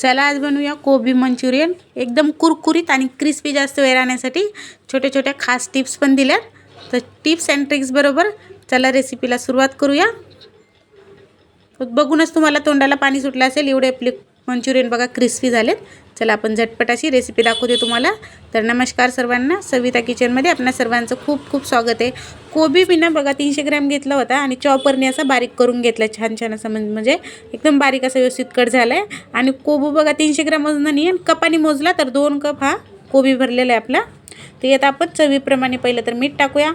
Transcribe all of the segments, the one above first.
चला आज बनवूया कोबी मंचुरियन. एकदम कुरकुरीत आणि क्रिस्पी जास्त वेळ राहण्यासाठी छोट्या छोट्या खास टिप्स पण दिल्यात. तर टिप्स अँड ट्रिक्स बरोबर चला रेसिपीला सुरुवात करूया. बघूनच तुम्हाला तोंडाला पाणी सुटलं असेल एवढे आपले मंचुरियन बघा क्रिस्पी झालेत. चला आपण झटपट अशी रेसिपी दाखवते तुम्हाला. तर नमस्कार सर्वांना. सविता किचनमध्ये आपल्या सर्वांचं खूप खूप स्वागत आहे. कोबी मी ना बघा तीनशे ग्रॅम घेतला होता आणि चॉपरने असा बारीक करून घेतला छान छान असं म्हणजे एकदम बारीक असं व्यवस्थित कट झाला आहे आणि कोबू बघा तीनशे ग्रॅम मोजणं नाही आणि कपाने मोजला तर दोन कप हा कोबी भरलेला आहे आपला. तर यात आपण चवीप्रमाणे पहिलं तर मीठ टाकूया.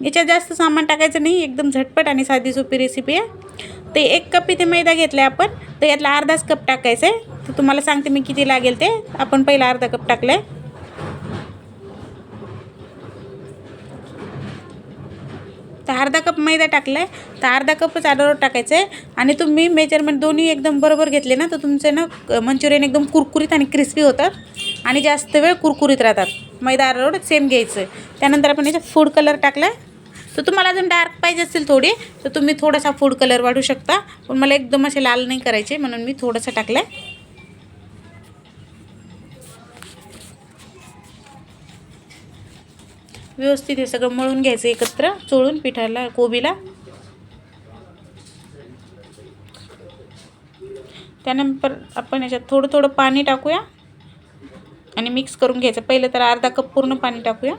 याच्यात जास्त सामान टाकायचं नाही. एकदम झटपट आणि साधी सोपी रेसिपी आहे. ते एक कप इथे मैदा घेतला आहे आपण. तर यातला अर्धाच कप टाकायचा आहे तर तुम्हाला सांगते मी किती लागेल ते. आपण पहिला अर्धा कप टाकलं आहे तर अर्धा कप मैदा टाकला आहे तर अर्धा कपच आडवड टाकायचं आहे आणि तुम्ही मेजरमेंट दोन्ही एकदम बरोबर घेतले ना तर तुमचे ना मंचुरियन एकदम कुरकुरीत आणि क्रिस्पी होतात. आणि जास्त वेळ कुरकुरीत राहतात. मैदा आडवड सेम घ्यायचं आहे त्यानंतर आपण याच्यात फूड कलर टाकला आहे तर तुम्हाला अजून डार्क पाहिजे असेल थोडी तर तुम्ही थोडासा फूड कलर वाढू शकता. पण मला एकदम असे लाल नाही करायचे म्हणून मी थोडंसं टाकलं आहे व्यवस्थित हे सगळं मळून घ्यायचं एकत्र चोळून पिठाला कोबीला. त्यानंतर आपण याच्यात थोडं थोडं पाणी टाकूया. आणि मिक्स करून घ्यायचं. पहिलं तर अर्धा कप पूर्ण पाणी टाकूया.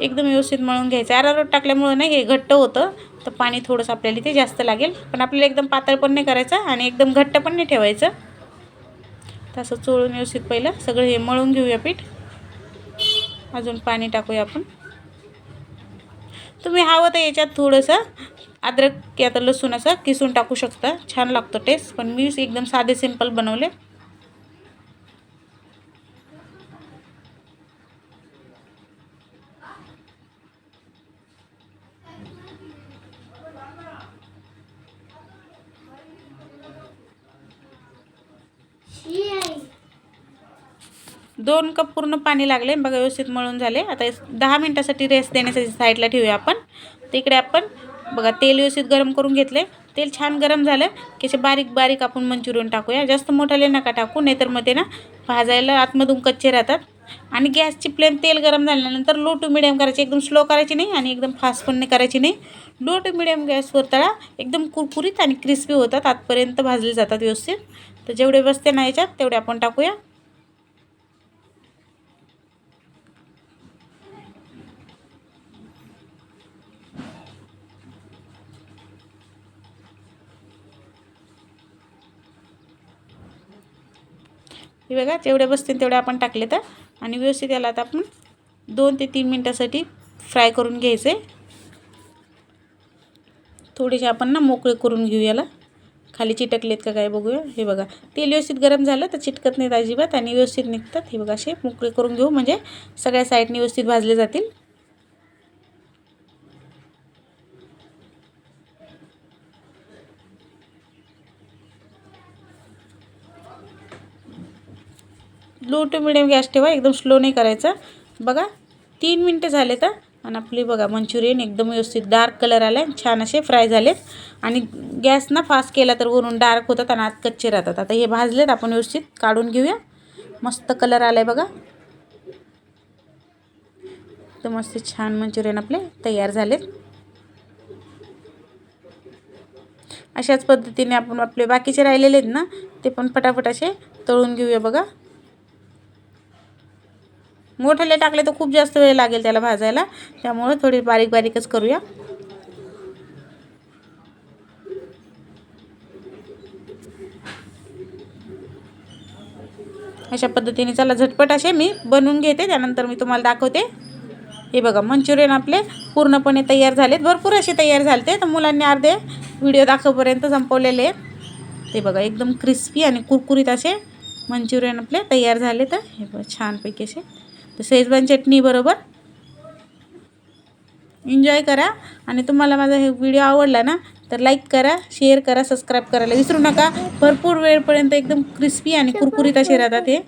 एकदम व्यवस्थित मळून घ्यायचं. अरारोट टाकल्यामुळं नाही हे घट्ट होतं. तर पाणी थोडंसं आपल्याला ते जास्त लागेल. पण आपल्याला एकदम पातळ पण नाही करायचं आणि एकदम घट्ट पण नाही ठेवायचं. तसं चोळून व्यवस्थित पहिलं सगळं हे मळून घेऊया पीठ. अजून पाणी टाकूया आपण. तुम्ही हवं तर याच्यात थोडंसं अद्रक की आता लसूण असं किसून टाकू शकता. छान लागतो टेस्ट पण मी एकदम साधे सिंपल बनवले. दोन कप पूर्ण पाणी लागले. बघा व्यवस्थित मळून झाले. आता दहा मिनटासाठी रेस्ट देण्यासाठी साईडला ठेवूया आपण. तिकडे आपण बघा तेल व्यवस्थित गरम करून घेतले तेल छान गरम झालं की असे बारीक बारीक आपण मंचुरियन टाकूया. जास्त मोठाले नका टाकू नाहीतर मग ते ना भाजायला आतमधून कच्चे राहतात. आणि गॅसची फ्लेम तेल गरम झाल्यानंतर लो टू मिडियम करायची. एकदम स्लो करायची नाही आणि एकदम फास्ट पण नाही करायची नाही. लो टू मिडियम गॅसवर तळा. एकदम कुरकुरीत आणि क्रिस्पी होतात. आतपर्यंत भाजले जातात व्यवस्थित. तर जेवढे बसते ना याच्यात तेवढे आपण टाकूया. हे बघा जेवढे बसतील तेवढे आपण टाकले तर. आणि व्यवस्थित याला आता आपण दोन ते तीन मिनटासाठी फ्राय करून घ्यायचे. थोडेसे आपण ना मोकळे करून घेऊ याला. खाली चिटकलेत का काय बघूया. हे बघा तेल व्यवस्थित गरम झालं तर चिटकत नाहीत अजिबात आणि व्यवस्थित निघतात. हे बघा असे मोकळे करून घेऊ. म्हणजे सगळ्या साईडने व्यवस्थित भाजले जातील. लो टू मिडियम गॅस ठेवा एकदम स्लो नाही करायचा. बघा तीन मिनटं झाले तर आणि आपली बघा मंचुरियन एकदम व्यवस्थित डार्क कलर आला आहे छान असे फ्राय झालेत. आणि गॅस ना फास्ट केला तर वरून डार्क होतात आणि आत कच्चे राहतात. आता हे भाजलेत आपण व्यवस्थित काढून घेऊया. मस्त कलर आला आहे बघा. तर मस्त छान मंचुरियन आपले तयार झालेत. अशाच पद्धतीने आपण आपले बाकीचे राहिलेले आहेत ना ते पण फटाफट असे तळून घेऊया बघा. मोठेले टाकले तर खूप जास्त वेळ लागेल त्याला भाजायला. त्यामुळे थोडी बारीक बारीकच करूया. अशा पद्धतीने चला झटपट असे मी बनवून घेते. त्यानंतर मी तुम्हाला दाखवते. हे बघा मंचुरियन आपले पूर्णपणे तयार झालेत. भरपूर असे तयार झाले तर मुलांनी अर्धे व्हिडिओ दाखवपर्यंत संपवलेले आहेत. ते बघा एकदम क्रिस्पी आणि कुरकुरीत असे मंचुरियन आपले तयार झाले तर हे बघा छानपैकी असे शेजवान चटणी बरोबर? एन्जॉय करा. आणि तुम्हाला माझा हे व्हिडिओ आवडला ना तर लाईक करा शेअर करा सबस्क्राईब करायला विसरू नका. भरपूर वेळपर्यंत एकदम क्रिस्पी आणि कुरकुरीत असे राहतात हे.